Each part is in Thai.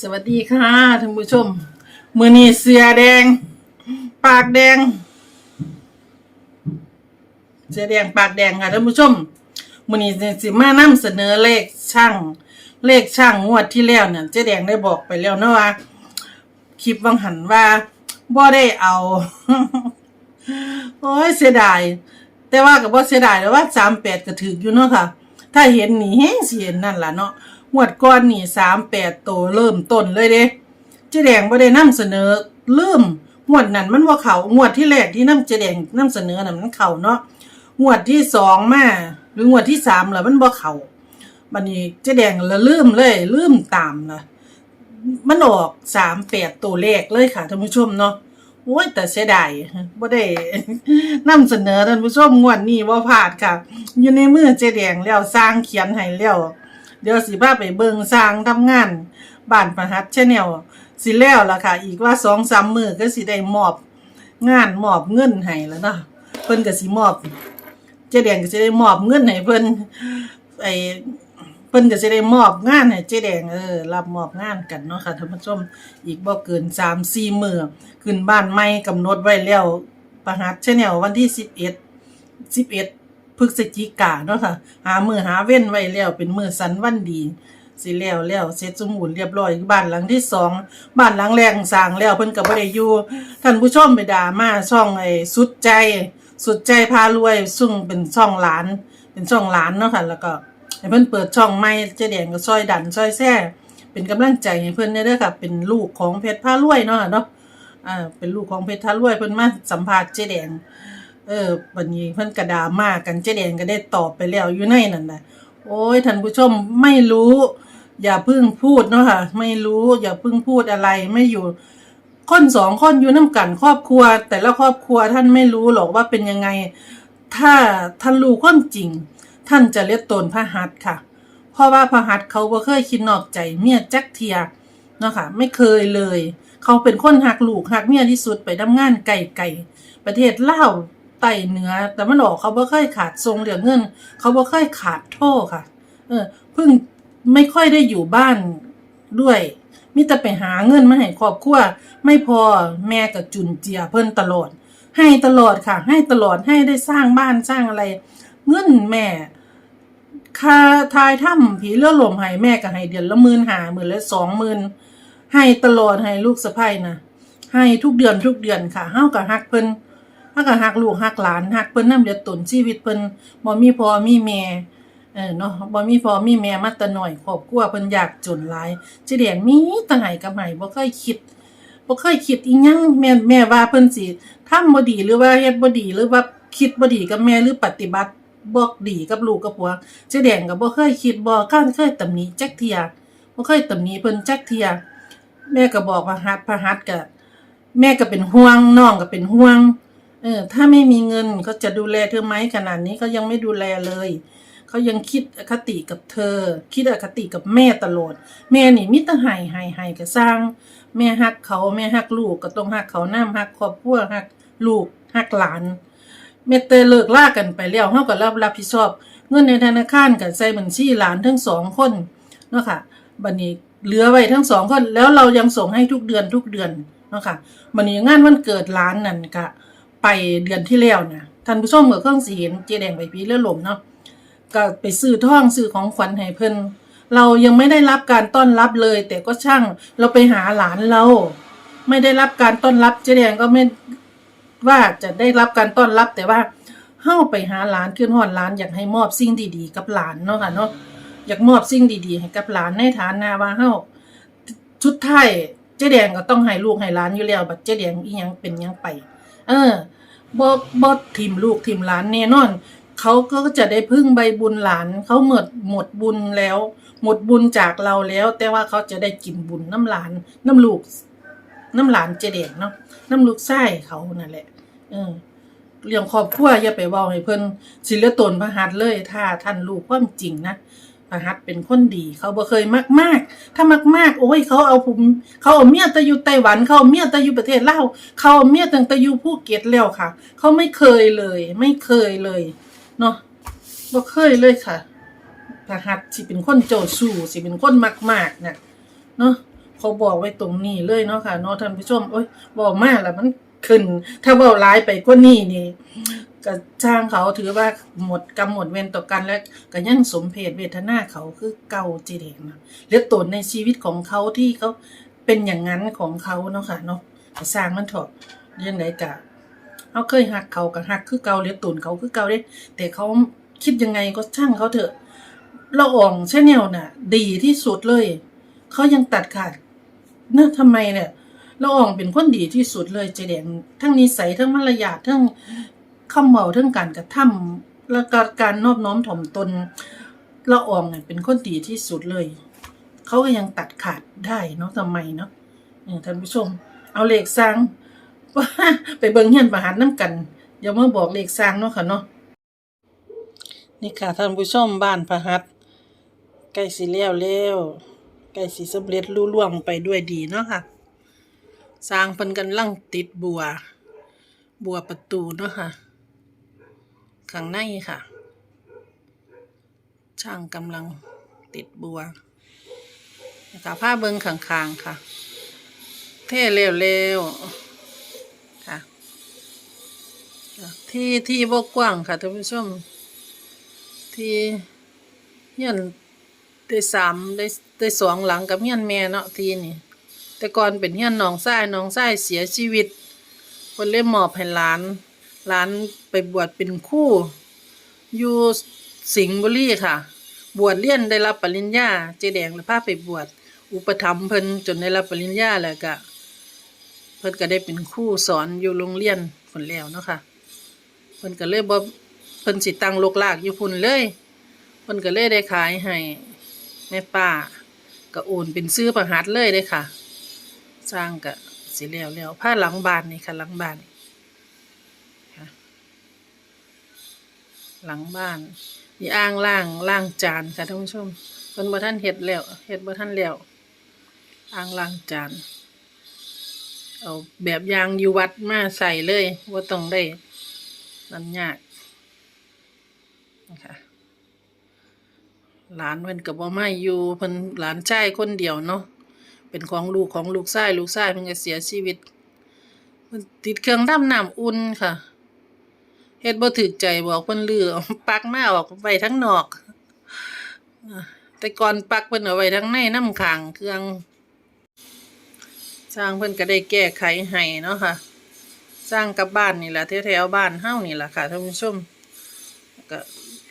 สวัสดีค่ะท่านผู้ชม มือนี้เสือแดง ปากแดง เสือแดงปากแดงค่ะท่านผู้ชม มือนี้สิมานำเสนอเลขช่าง เลขช่างงวดที่แล้วเนี่ยเจ๊แดงได้บอกไปแล้วเนาะว่าคลิปวังหันว่าบ่ได้เอา โอ้ยเสียดาย แต่ว่ากับว่าเสียดายแล้วว่าสามแปดก็ถืออยู่เนาะค่ะ ถ้าเห็นนี่แห้งสิเห็นนั่นล่ะเนาะ งวดก้อนนี่สามแปดโตเริ่มต้นเลยเด้เจ๊แดงบ่ได้นำเสนอเริ่มงวดนั้นมันว่าเขางวดที่แรกที่นำเจ๊แดงนำเสนอน่ะมันเขาเนาะงวดที่สองมาหรืองวดที่สามล่ะมันบ่เขาบัดนี้เจ๊แดงละลืมเลยลืมตามนะมันออกสามแปดตัวเลขเลยค่ะท่านผู้ชมเนาะโอ้ยแต่เสียดายบ่ได้นำเสนอท่านผู้ชมงวดนี้บ่พลาดค่ะ อยู่ในมือเจ๊แดงแล้วสร้างเขียนให้แล้ว เดี๋ยวสิพาไปเบิงสร้างทำงานบ้านประหัตชาแนลสิแล้วล่ะค่ะ อีกว่า2-3มื้อก็สิได้มอบงานมอบเงินให้แล้วเนาะเพิ่นก็สิมอบเจ๊แดงก็สิได้มอบเงินให้เพิ่นไอ้เพิ่นก็สิได้มอบงานให้เจ๊แดงเออรับมอบงานกันเนาะค่ะท่านผู้ชมอีกบ่เกิน3-4มื้อขึ้นบ้านใหม่กำหนดไว้แล้วประหัตชาแนลวันที่11 11 พฤศจิกาเนาะค่ะหามือหาเว้นไว้แล้วเป็นมือสันวันดีสิแล้วแล้วเสร็จสมบูรณ์เรียบร้อยบ้านหลังที่สองบ้านหลังแรกสร้างแล้วเพิ่นก็บ่ได้อยู่ท่านผู้ชมไปด่ามาช่องไอ้สุดใจ สุดใจพารวย ซึ่งเป็นช่องหลาน เป็นช่องหลานเนาะค่ะแล้วก็ให้เพิ่นเปิดช่องใหม่เจ๊แดงก็ซอยดันซอยแซ่เป็นกำลังใจให้เพิ่นเนี่ยด้อค่ะเป็นลูกของเพชรพารวยเนาะค่ะเนาะอ่าเป็นลูกของเพชรพารวยเพิ่นมาสัมภาษณ์เจ๊แดง เออวันนี้เพิ่นกระดามากกันเจ๊แดงก็ได้ตอบไปแล้วอยู่ในนั่นน่ะโอ้ยท่านผู้ชมไม่รู้ อย่าเพิ่งพูดเนาะค่ะ ไม่รู้อย่าเพิ่งพูดอะไรไม่อยู่คนสองคนอยู่น้ำกันครอบครัว แต่ละครอบครัวท่านไม่รู้หรอกว่าเป็นยังไง ถ้าท่านรู้ความจริง ท่านจะเลียกตนพระหัตค่ะ เพราะว่าพระหัตเขาบ่เคยคิดนอกใจเมียจักเทียเนาะค่ะไม่เคยเลย เขาเป็นคนหักลูกหักเมียที่สุดไปทำงานไก่ไก่ประเทศลาว ไตเหนือแต่มันออกเขาบ่เคยขาดทรงเหลือเงิน เขาบ่เคยขาดโทษค่ะ เออเพิ่งไม่ค่อยได้อยู่บ้านด้วยมิแต่ไปหาเงินมาให้ครอบครัวไม่พอแม่กับจุนเจียเพิ่นตลอด ให้ตลอดค่ะ ให้ตลอดให้ได้สร้างบ้านสร้างอะไร เงินแม่คาทายถ้ำผีเลือดลมให้แม่ก็ให้เดือนละหมื่นหาหมื่นละสองหมื่นให้ตลอดให้ลูกสะใภ้นะให้ทุกเดือนทุกเดือนค่ะเฮากับฮักเพิ่น เฮากับฮักลูกฮักหลานฮักเพิ่นนำเดือดตนชีวิตเพิ่นบ่มีพ่อมีแม่เออเนาะบ่มีพ่อมีแม่มาแต่น้อยครอบครัวเพิ่นยากจนหลายสิแดงมีแต่ให้กับให้บ่เคยคิดบ่เคยคิดอีหยังแม่แม่ว่าเพิ่นสิทำบ่ดีหรือว่าเฮ็ดบ่ดีหรือว่าคิดบ่ดีกับแม่หรือปฏิบัติบ่ดีกับลูกกับผัวสิแดงก็บ่เคยคิดบ่เคยตำหนิจักเที่ยบ่เคยตำหนิเพิ่นจักเที่ยแม่ก็บอกว่าฮัดพระหัดก็แม่ก็เป็นห่วงน้องก็เป็นห่วง เออถ้าไม่มีเงินก็จะดูแลเธอไหมขนาดนี้ก็ยังไม่ดูแลเลยเขายังคิดอคติกับเธอ คิดอคติกับแม่ตลอดแม่นี่มิตรห้ไห้ไห้ก็สร้าง แม่ฮักเขาแม่ฮักลูกก็ต้องฮักเขาน้ำฮักครอบครัวฮักลูกฮักหลานแม่เตเลิกลากันไปแล้วเฮาก็รับรับผิดชอบ เงินในธนาคารก็ใส่บัญชีหลานทั้งสองคนเนาะค่ะบัดนี้เหลือไว้ทั้งสองคนแล้วเรายังส่งให้ทุกเดือนทุกเดือนเนาะค่ะบัดนี้งานวันเกิดหลานนั่นก็ ไปเดือนที่แล้วนะท่านผู้ชมก็เครื่องสิเห็นเจแดงไปพีเรื่อลมเนาะก็ไปซื้อท่องซื้อของขวัญให้เพิ่นเรายังไม่ได้รับการต้อนรับเลย แต่ก็ช่างเราไปหาหลานเรา ไม่ได้รับการต้อนรับเจแดงก็ไม่ว่าจะได้รับการต้อนรับแต่ว่าเฮาไปหาหลานขึ้นฮอดหลานอยากให้มอบสิ่งดีๆ กับหลานเนาะค่ะเนาะอยากมอบสิ่งดีๆ ให้กับหลานในฐานะว่าเฮาชุดไทยเจ๊แดงก็ต้องให้ลูกให้หลานอยู่แล้วบัดเจ๊แดงอีหยังเป็นยังไป ออบ่บ่ทิมลูกทิมหลานแน่นอน เขาก็จะได้พึ่งใบบุญหลาน เขาหมดหมดบุญแล้ว หมดบุญจากเราแล้ว แต่ว่าเขาจะได้กินบุญน้ำหลาน น้ำลูก น้ำหลานเจเด็กเนาะน้ำลูกไส้เขานั่นแหละ เออเรื่องครอบครัวอย่าไปเว้าให้เพิ่นศิลตนพระหัตเลย ถ้าท่านรู้ความจริงนะ พระหัตเป็นคนดี เขาบ่เคยมากมากถ้ามากมากโอ้ยเขาเอาผมเขาเอาเมียตะอยู่ไต้หวัน เขาเอาเมียตะอยู่ประเทศลาวเขาเอาเมียตั้งต่อยู่ภูเก็ตแล้วค่ะ เขาไม่เคยเลย ไม่เคยเลยเนาะบ่เคยเลยค่ะพระหัตสิเป็นคนโจสู้สิเป็นคนมากๆน่ะเนาะเขาบอกไว้ตรงนี้เลยเนาะค่ะเนาะท่านผู้ชมโอ้ยบอกมาแล้วมันขึ้น ถ้าเบาร้ายไปกว่านี้นี่ ก็จ้างเขาถือว่าหมดกรรมหมดเวรต่อกันแล้วก็ยังสมเพศเวทนาเขาคือเก่าจีเดงนะเหลือตนในชีวิตของเขาที่เขาเป็นอย่างนั้นของเขาเนาะค่ะเนาะสร้างมันเถอะเรื่องไหนกะเขาเคยหักเขากับหักคือเก่าเหลือตุนเขาคือเก่าเด้แต่เขาคิดยังไงก็ช่างเขาเถอะละอ่องชาแนลน่ะ ดีที่สุดเลยเขายังตัดขาดเนะทำไมเนี่ยละอ่องเป็นคนดีที่สุดเลยเจแดงทั้งนิสัยทั้งมารยาททั้ง คำเบาทั้งการกระทำแล้วก็การนอบน้อมถ่อมตนละอองเนี่ยเป็นคนดีที่สุดเลย เขาก็ยังตัดขาดได้เนาะทำไมเนาะท่านผู้ชม เอาเลขสร้างไปเบิ่งเฮียนประหารน้ำกันอย่ามาบอกเลขสร้างเนาะค่ะเนาะนี่ค่ะท่านผู้ชมบ้านพระหัตใกล้สิแล้วแล้วใกล้สิสำเร็จลุล่วงไปด้วยดีเนาะค่ะ สร้างเพิ่นกันลังติดบัว บัวประตูเนาะค่ะ ข้างในค่ะ ช่างกำลังติดบัวนะคะผ้าเบิงข้างๆค่ะ เท่เร็วๆค่ะ ที่ที่บกกว้างค่ะท่านผู้ชม ที่เฮียนได้สามได้ได้สองหลังกับเฮียนแม่เนาะทีนี่ แต่ก่อนเป็นเฮียนน้องชายน้องชายเสียชีวิตคนเล่มมอบให้หลาน หลานไปบวชเป็นคู่อยู่สิงห์บุรีค่ะ บวชเรียนได้รับปริญญาเจแดงเลยพาไปบวชอุปถัมภ์เพิ่นจนได้รับปริญญาแล้วก็เพิ่นก็ได้เป็นครูสอนอยู่โรงเรียนผลแล้วเนาะค่ะเพิ่นก็เลยบ่เพิ่นสิตั้งโลกลากอยู่พุ่นเลยเพิ่นก็เลยได้ขายให้แม่ป้าก็โอนเป็นซื้อประหัดเลยเด้ค่ะ สร้างก็สิแล้วแล้วผ้าหลังบ้านนี่ค่ะหลังบ้านค่ หลังบ้านมีอ่างล่างล่างจานค่ะท่านผู้ชมเพิ่นบ่ท่านเฮ็ดแล้วเฮ็ดบ่ท่านแล้วอ่างล่างจาน เอาแบบยางอยู่วัดมาใส่เลยว่าต้องได้นั่นยากนะคะหลานเพิ่นกับว่าไม่อยู่เพิ่นหลานชายคนเดียวเนาะเป็นของลูกของลูกชายลูกชายเพิ่นก็เสียชีวิตติดเครื่องทำน้ำอุ่นค่ะ เฮ็ดบ่ถึกใจบอกเพิ่นลือปักมาออกไว้ทั้งนอกแต่ก่อนปักเพิ่นเอาไว้ทั้งในน้ำขังเครื่องสร้างเพิ่นก็ได้แก้ไขให้เนาะค่ะสร้างกับบ้านนี่แหละแถวๆบ้านเฮานี่แหละค่ะท่านผู้ชมก็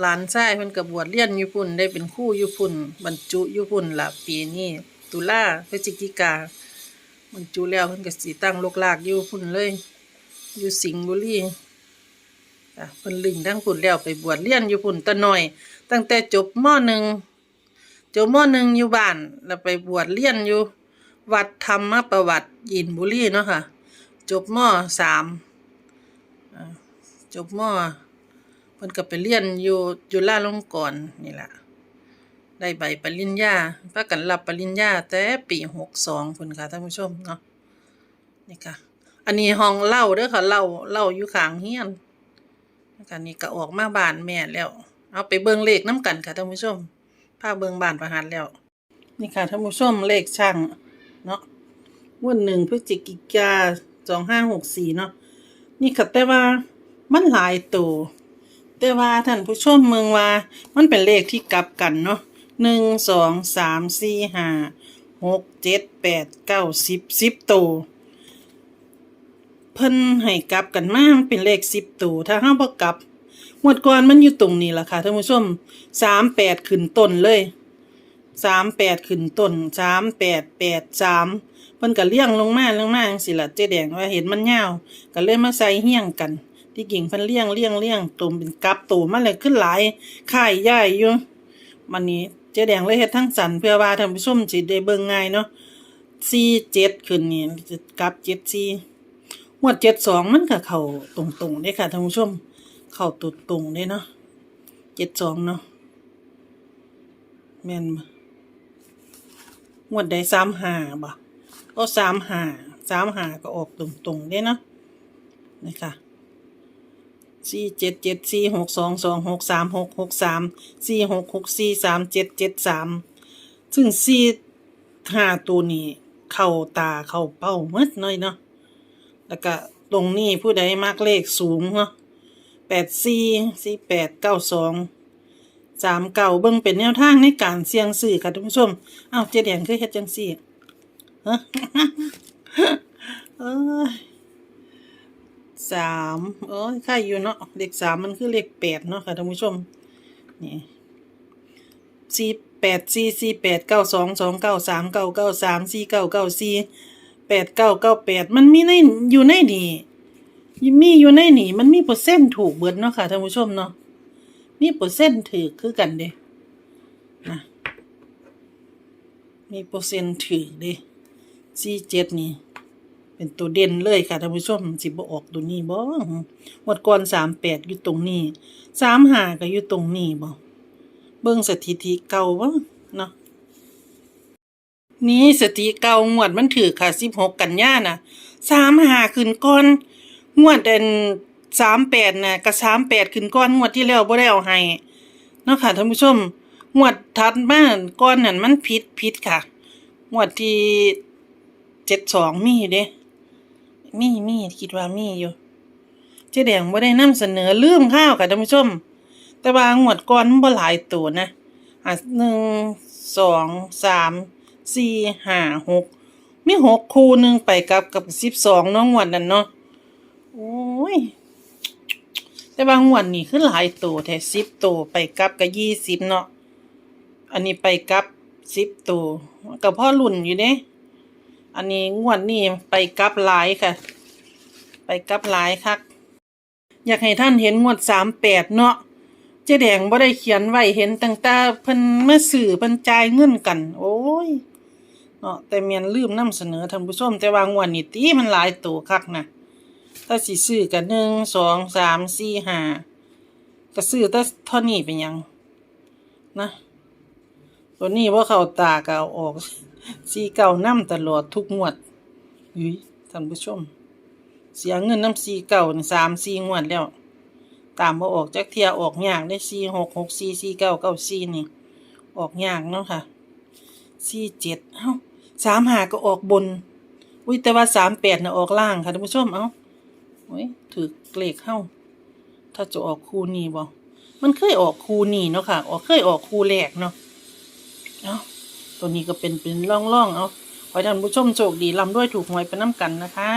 หลานชายเพิ่นก็บวชเรียนอยู่พุ่นได้เป็นครูอยู่พุ่นบรรจุอยู่พุ่นละปีนี้ตุลาพฤศจิกาบรรจุแล้วเพิ่นก็สิตั้งลกลากอยู่พุ่นเลย อยู่สิงห์บุรี จ้ะเพิ่นลึงทั้งพุ่นแล้วไปบวชเรียนอยู่พุ่นตะหน้อย ตั้งแต่จบมหนึ่งจบมหนึ่งอยู่บ้านแล้วไปบวชเรียนอยู่ วัดธรรมประวัติยินบุรีเนาะค่ะ จบมสามจบมเพิ่นก็ไปเรียนอยู่จุฬาลงกรณ์นี่แหละได้ใบปริญญาพากันรับปริญญา แต่ปีหกสองเพิ่นค่ะท่านผู้ชมเนาะนี่ค่ะ อันนี้ห้องเล่าเด้อค่ะเล่าเล่าอยู่ข้างเฮียน นะคะนี่ก็ออกมาบานแม่แล้ว เอาไปเบิ่งเลขน้ำกันค่ะท่านผู้ชมพาเบิ่งบานประหารแล้ว นี่ค่ะท่านผู้ชมเลขช่างเนาะวันหนึ่งพฤศจิกาสองห้าหกสี่เนาะนี่ค่ะแต่ว่ามันหลายตัวแต่ว่าท่านผู้ชมเมืองว่า มันเป็นเลขที่กลับกันเนาะหนึ่งสองสามสี่ห้าหกเจ็ดแปดเก้าสิบสิบตัว เพิ่นให้กลับกันมามันเป็นเลขสิบตัวถ้าห้าบ่กลับหมดก่อนมันอยู่ตรงนี้ล่ะค่ะท่านผู้ชมสามแปดขึ้นต้นเลยสามแปดขึ้นต้นสามแปดแปดสามเพิ่นก็เลี้ยงลงมาเลี้ยงมาสิละเจ๊แดงว่าเห็นมันยาวก็เลยมาใส่เฮี้ยงกัน ที่กิ่งเพิ่นเลี้ยงเลี้ยงเลี้ยงตุ่มเป็นกับตูมันเลยขึ้นหลายค่ายใหญ่อยู่มันนี้เจ๊แดงเลยเฮ็ดทั้งสันเพื่อว่าท่านผู้ชมสิได้เบิ่งง่ายเนาะสี่เจ็ดขึ้นนี่กับเจ็ดสี่ วดเจ็ดสองมันก็เข้าตรงๆเด้ค่ะท่านผู้ชม เข้าตุดตรงเด้เนาะเจ็ดสองเนาะแม่นบ่งวดได้สามหาบ่ก็สามหาสามหาก็ออกตรงๆเด้เนาะนี่ค่ะสี่เจ็ดเจ็ดสี่หกสองสองหกสามหกหกสามสี่หกหกสี่สามเจ็ดเจ็ดสามซึ่งสี่ห้าตัวนี้ เข้าตาเข้าเป้าหมดหน่อยเนาะ แล้วก็ตรงนี้ผู้ใดมักเลขสูงเนาะแปดสี่สี่แปดเก้าสองสามเก่าเบิ่งเป็นแนวทางในการเสี่ยงซื้อค่ะท่านผู้ชมอ้าวเจ๊แดงเคยเฮ็ดจังซี่ฮะเอ้ยสามเอ้ยค่าอยู่เนาะเลขสามมันคือเลขแปดเนาะค่ะท่านผู้ชมนี่สี่แปดสี่สี่แปดเก้าสองสองเก้าสามเก้าเก้าสามสี่เก้าเก้าสี่ แปดเก้าเก้าแปดมันมีในอยู่ในนี่มีอยู่ในนี่มันมีเปอร์เซ็นต์ถูกเบิดเนาะค่ะท่านผู้ชมเนาะมีเปอร์เซ็นต์ถือคือกันเด้นะมีเปอร์เซ็นต์ถือเด้สี่เจ็ดนี่ เป็นตัวเด่นเลยค่ะท่านผู้ชมสิบออกตัวนี้บ่หมดก่อนสามแปดอยู่ตรงนี้สามหาก็อยู่ตรงนี้บ่เบิ่งสถิติเก่าบ่เนาะ นี่สติเก่างวดมันถือค่ะสิบหกกันย่าน่ะสามหาขึ้นก่อน งวดเด่นสามแปดนะกับสามแปดขึ้นก่อนงวดที่แล้วบ่ได้เอาให้เนาะค่ะท่านผู้ชม งวดถัดมาก่อนนั่นมันผิดผิดค่ะ งวดที่เจ็ดสองมีอยู่เด้ มีมีคิดว่ามีอยู่ เจ๊แดงบ่ได้นำเสนอลืมข้าวค่ะท่านผู้ชม แต่ว่างวดก่อนมันบ่หลายตัวนะอะหนึ่งสองสาม สี่ห้าหกมีหกคู่หนึ่งไปกับกับสิบสองนาะงวดนั้นเนาะโอ้ย แต่ว่างวดนี้คือหลายตัวแท้สิบตัวไปกับกับยี่สิบเนาะอันนี้ไปกับสิบตัวกับพ่อรุ่นอยู่เด้อันนี้งวดนี้ไปกับหลายค่ะ ไปกับหลายคักอยากให้ท่านเห็นงวดสามแปดเนาะเจ๊แดงบ่ได้เขียนไว้เห็นตั้งแต่เพิ่นมาสื่อเพิ่นจ่ายเงินกัน โอ้ย นาะแต่เมียนลืมนำเสนอท่านผู้ชมแต่ว่างวดนี้ตีมันหลายตัวคักนะถ้าสิซื้อกันหนึ่งสองสามสี่ห้าก็ซื้อแต่เท่านี้เป็นยังนะ ตัวนี้ว่าเขาตาก็เอาออกสีเก่าน้ำตลอดทุกงวดอุ้ยท่านผู้ชม เสียเงินน้ำสีเก่าสามสี่งวดแล้ว ตามมาออกจากเทียออกยากได้สี่หกหกสี่สี่เก้าเก้าสี่นี่ ออกยากเนาะค่ะสี่เจ็ดเอ้า สามหาก็ออกบนอุ้ยแต่ว่าสามแปดน่ะออกล่างค่ะท่านผู้ชมเอ้าโอ้ยถือเลขเข้า ถ้าจะออกคูนี้บ่มันเคยออกคูนี้เนาะค่ะ ออกเคยออกคู่แรกเนาะเอ้าตัวนี้ก็เป็นเป็นร่องๆเอาขอให้ท่านผู้ชมโชคดีลำด้วยถูกหวยไปน้ำกันนะคะ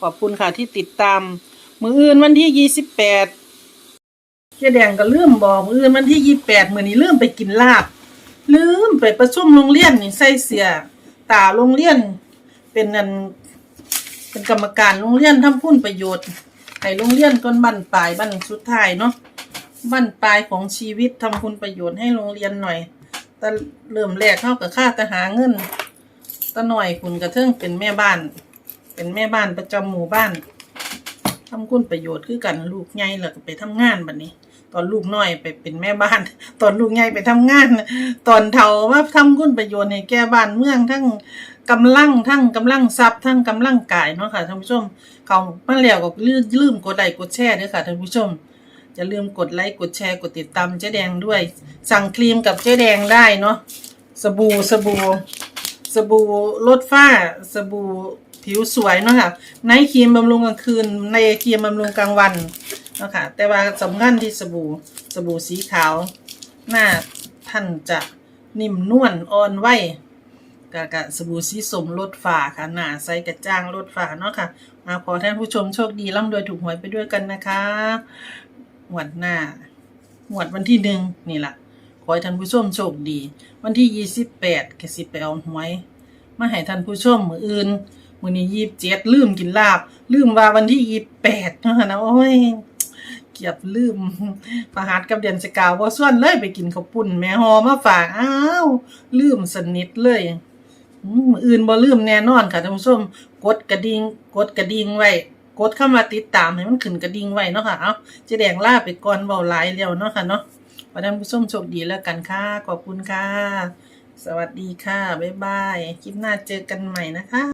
ขอบคุณค่ะที่ติดตาม มืออื่นวันที่ยี่สิบแปดเจ๊แดงก็ลืมบอกมืออื่นวันที่ยี่แปดมือนี้ลืมไปกินลาบลืมไปประชุมโรงเรียนนี่ใส่เสีย ตาโรงเรียน เป็นนันเป็นกรรมการโรงเรียนทำพุ่นประโยชน์ให้โรงเรียนก้นบั้นปลายบั้นสุดท้ายเนาะบั้นปลายของชีวิตทำคุณประโยชน์ให้โรงเรียนหน่อยแต่เริ่มแรกเข้ากับค่าแต่หาเงินตะหน่อยคุณกระเทิงเป็นแม่บ้าน เป็นแม่บ้านประจำหมู่บ้านทำคุณประโยชน์คือกันลูกใหญ่แล้วก็ไปทำงานแบัดนี้ ตอนลูกน้อยไปเป็นแม่บ้าน ตอนลูกใหญ่ไปทำงาน ตอนเฒ่าว่าทำคุณประโยชน์ให้แก่บ้านเมืองทั้งกำลังทั้งกำลังทรัพย์ทั้งกำลังกายเนาะค่ะท่านผู้ชม เขามาแล้วก็ลืมลืมกดไลค์กดแชร์ด้วยค่ะท่านผู้ชมอย่าลืมกดไลค์กดแชร์กดติดตามเจ๊แดงด้วย สั่งครีมกับเจ๊แดงได้เนาะสบู่สบู่สบู่ลดฝ้าสบู่ผิวสวยเนาะค่ะในครีมบำรุงกลางคืนในครีมบำรุงกลางวัน เนาะค่ะ แต่ว่าสำคัญที่สบู่สบู่สีขาว หน้าท่านจะนิ่มนวลอ่อนไหวกะกะสบู่สีสมลดฝาค่ะ หน้าใสกระจ่างลดฝาเนาะค่ะมาขอท่านผู้ชมโชคดีร่ำรวยถูกหวยไปด้วยกันนะคะหวดหน้าหวดวันที่หนึ่งนี่แหละขอให้ท่านผู้ชมโชคดี วันที่ยี่สิบแปดกสิบไปเอาหวยมาให้ท่านผู้ชมมืออื่นมือนี้ยี่สิบเจ็ดลืมกินลาบ ลืมว่าวันที่ยี่สิบแปดนาะนะโอ้ย เกียบลืมประหารกับเดือนสกาวว่าส่วนเลยไปกินข้าวปุ้นแม่ฮอมาฝากอ้าวลืมสนิทเลยอืออื่นบ่ลืมแน่นอนค่ะท่านผู้ชมกดกระดิ่งกดกระดิ่งไว้กดเข้ามาติดตามให้มันขึ้นกระดิ่งไว้เนาะค่ะเอาจะแดงล่าไปก่อนเบาหลายแล้วเนาะค่ะเนาะขอท่านผู้ชมโชคดีแล้วกันค่ะขอบคุณค่ะ สวัสดีค่ะบ๊ายบายคลิปหน้าเจอกันใหม่นะคะ